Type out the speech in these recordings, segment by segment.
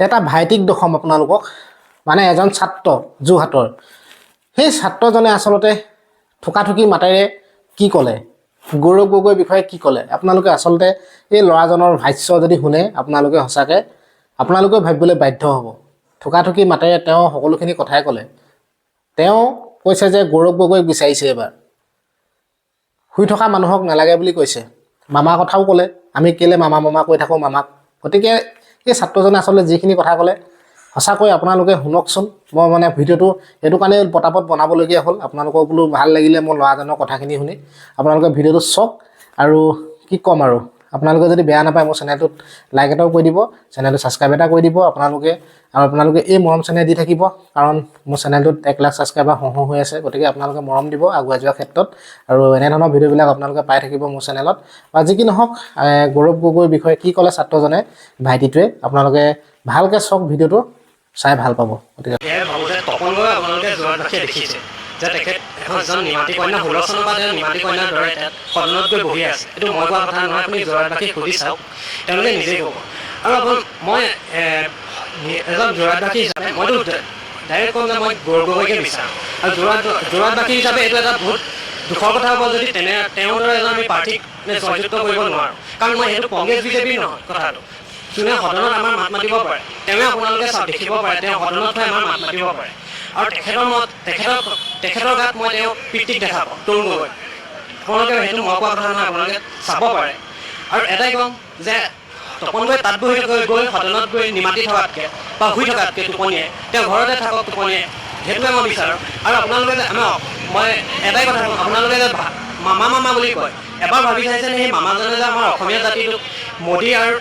এটা ভাইটিক দেখুৱাম আপোনালোকক। মানে এজন ছাত্ৰ যোৰহাটৰ। সেই ছাত্ৰজনে আচলতে থুকাথুকি মাতেৰে কি ক'লে? গৌৰৱ গগৈৰ বিষয়ে কি ক'লে? আপোনালোকে আচলতে এই ল'ৰাজনৰ ভাষ্য যদি শুনে আপোনালোকে সঁচাকৈ আপোনালোকেও ভাবিবলৈ বাধ্য হ'ব। থুকাথুকি মাতেৰে তেওঁ সকলোখিনি কথাই ক'লে। তেওঁ কৈছে যে গৌৰৱ গগৈক বিচাৰিছে এইবাৰ শুই থকা মানুহক নালাগে বুলি কৈছে। মামাৰ কথাও ক'লে। আমি কেলৈ মামা মামা কৈ থাকোঁ মামাক? গতিকে এই ছাত্ৰজনে আচলতে যিখিনি কথা ক'লে সঁচাকৈ আপোনালোকে শুনকচোন। মই মানে ভিডিঅ'টো সেইটো কাৰণে পটাপট বনাবলগীয়া হ'ল। আপোনালোকক বোলো ভাল লাগিলে মোৰ ল'ৰাজনৰ কথাখিনি শুনি। আপোনালোকে ভিডিঅ'টো চাওক আৰু কি ক'ম আৰু। আপোনালোকে যদি বেয়া নাপায় মোৰ চেনেলটোত লাইক এটাও কৰি দিব চেনেলটো ছাবস্ক্ৰাইব এটা কৰি দিব, আপোনালোকে আৰু আপোনালোকে এই মৰম চেনেল দি থাকিব, কাৰণ মোৰ চেনেলটোত এক লাখ ছাবস্ক্ৰাইবাৰ হওঁ হৈ আছে, গতিকে আপোনালোকে মৰম দিব, আগুৱাই যোৱাৰ ক্ষেত্ৰত আৰু এনেধৰণৰ ভিডিঅ'বিলাক আপোনালোকে পাই থাকিব মোৰ চেনেলত বা যি কি নহওক গৌৰৱ গগৈৰ বিষয়ে কি ক'লে ছাত্ৰজনে, ভাইটিটোৱে, আপোনালোকে ভালকৈ চাওক ভিডিঅ'টো, চাই ভালো পাব। গতিকে এজন নিমাতী কন্যা ষোল্ল চনৰ তেওঁ নিমাতী কন্যাৰ দৰে সদনত গৈ বহি আছে। এইটো মই কোৱা কথা নহয়, আপুনি যোৰহাটবাসীক সুধি চাওক। তেওঁলোকে নিজেই ক'ব। আৰু আপোন মই এজন যোৰহাটবাসী হিচাপে মইতো ডাইৰেক্ট ক'ম যে মই গৌৰৱ বিচাৰোঁ। আৰু যোৰহাট যোৰহাটবাসী হিচাপে এইটো এটা বহুত দুখৰ কথা হ'ব যদি তেনে তেওঁৰ দৰে এজন আমি প্ৰাৰ্থীক মানে জয়যুক্ত কৰিব নোৱাৰোঁ। কাৰণ মই সেইটো কংগ্ৰেছ বিজেপিৰ নহয় কথাটো। যোনে সদনত আমাৰ মাত মাতিব পাৰে, তেওঁৱে আপোনালোকে চাওক, দেখিব পাৰে, তেওঁ সদনত হৈ আমাৰ মাত মাতিব পাৰে। আৰু তেখেতৰ মত, তেখেতৰ তেখেতৰ গাত মই তেওঁ পিতৃক দেখা পাওঁ তৰুণ গগৈ আপোনালোকে সেইটো মই কোৱা কথা নহয়, আপোনালোকে চাব পাৰে। আৰু এটাই ক'ম যে তপন গগৈ তাত বহি গৈ গৈ সদনত গৈ নিমাতি থকাতকৈ বা শুই থকাতকৈ টোপনিয়ে, তেওঁ ঘৰতে থাকক টোপনিয়ে, সেইটোৱে মই বিচাৰোঁ। আৰু আপোনালোকে যে আমাৰ মই এটাই কথা কওঁ, আপোনালোকে যে মামা মামা বুলি কয়, এবাৰ ভাবি চাইছেনে সেই মামাজনে যে আমাৰ অসমীয়া জাতিটোক মোদী আৰু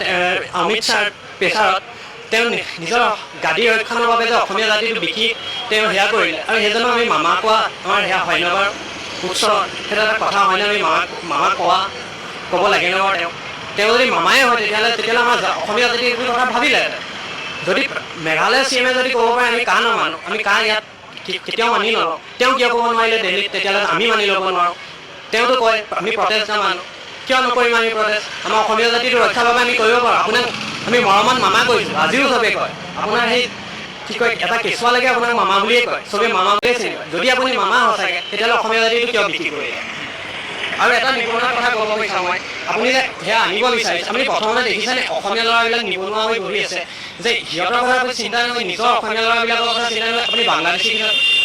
অমিত শ্বাহৰ প্ৰেচাৰত তেওঁ নিজৰ গাদী ৰক্ষণৰ বাবে যে অসমীয়া জাতিটো বিকি তেওঁ সেয়া কৰিলে। আৰু সেইজনক আমি মামা কোৱা, আমাৰ সেয়া হয়নে বাৰু উচ্চ সেইটো এটা কথা হয়নে আমি মামাক মামাক কোৱা? ক'ব লাগে ন বাৰু তেওঁ? তেওঁ যদি মামাই হয়, তেতিয়াহ'লে তেতিয়াহ'লে আমাৰ অসমীয়া জাতি এইবোৰ কথা ভাবিলে। যদি মেঘালয় চি এমে যদি ক'ব পাৰে, আমি কা নামানো। আমি কা ইয়াত কেতিয়াও মানি নলওঁ। তেওঁ কিয় ক'ব নোৱাৰিলে? দিল্লীত তেতিয়াহ'লে আমি মানি ল'ব নোৱাৰোঁ। তেওঁতো কয়, আমি প্ৰটেষ্ট নামানো। কিয় নকৰিম আমি প্ৰটেষ্ট আমাৰ অসমীয়া জাতিটো ৰক্ষাৰ বাবে আমি কৰিব পাৰোঁ। আপোনাক আমি মৰমত মামা কৰিছোঁ। আজিও চবেই কয়। আপোনাৰ সেই কি কয়? এটা কেঁচুৱালৈকে আপোনাক মামা বুলিয়ে কয়। চবেই মামা বুলিয়ে চিনি যদি আপুনি মামা সঁচাকৈ, তেতিয়াহ'লে অসমীয়া জাতিটো কিয় বিক্ৰী কৰিলে আৰু এটা নিবনুৱাৰ কথা ক'ব বিচাৰোঁ মই। আপুনি যে সেয়া আনিব বিচাৰিছে, আপুনি প্ৰথমতে দেখিছেনে? অসমীয়া ল'ৰাবিলাক নিবনুৱা হৈ বহি আছে। যে সিহঁতৰ কথা আপুনি চিন্তা নকৰি নিজৰ অসমীয়া ল'ৰাবিলাকৰ কথা চিন্তা নকৰি আপুনি বাংলাদেশী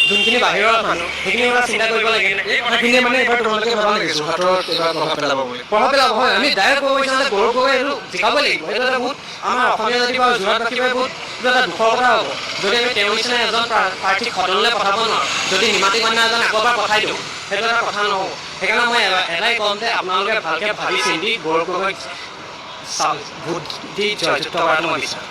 যোনখিনি বাহিৰৰ মানুহ, সেইখিনি কথা চিন্তা কৰিব লাগে। এই কথাখিনিয়ে মানে এইবাৰ তোমালোকে ভাবা নেকি যোৰহাটত এইবাৰ প্ৰভাৱ পেলাব বুলি। প্ৰভাৱ পেলাব হয়। আমি ডাইৰেক্ট ক'ব বিচাৰোঁ যে গৌৰৱ গগৈ এইটো জিকাবই লাগিব। এইটো এটা বহুত আমাৰ অসমীয়া জাতি বা যোৰহাটবাসীৰ বহুত এইটো এটা দুখৰ কথা হ'ব। যদি আমি তেওঁৰ নিচিনা এজন প্ৰাৰ্থীক সদনলৈ পঠাব নোৱাৰোঁ, যদি নিমাতী কন্যা এজন আকৌ এবাৰ পঠাই দিওঁ, সেইটো এটা কথা নহ'ব। সেইকাৰণে মই এটাই ক'ম যে আপোনালোকে ভালকৈ ভাবি চিন্তি গৌৰৱ গগৈক ভোট দি জয়যুক্ত কৰাটো মই বিচাৰোঁ।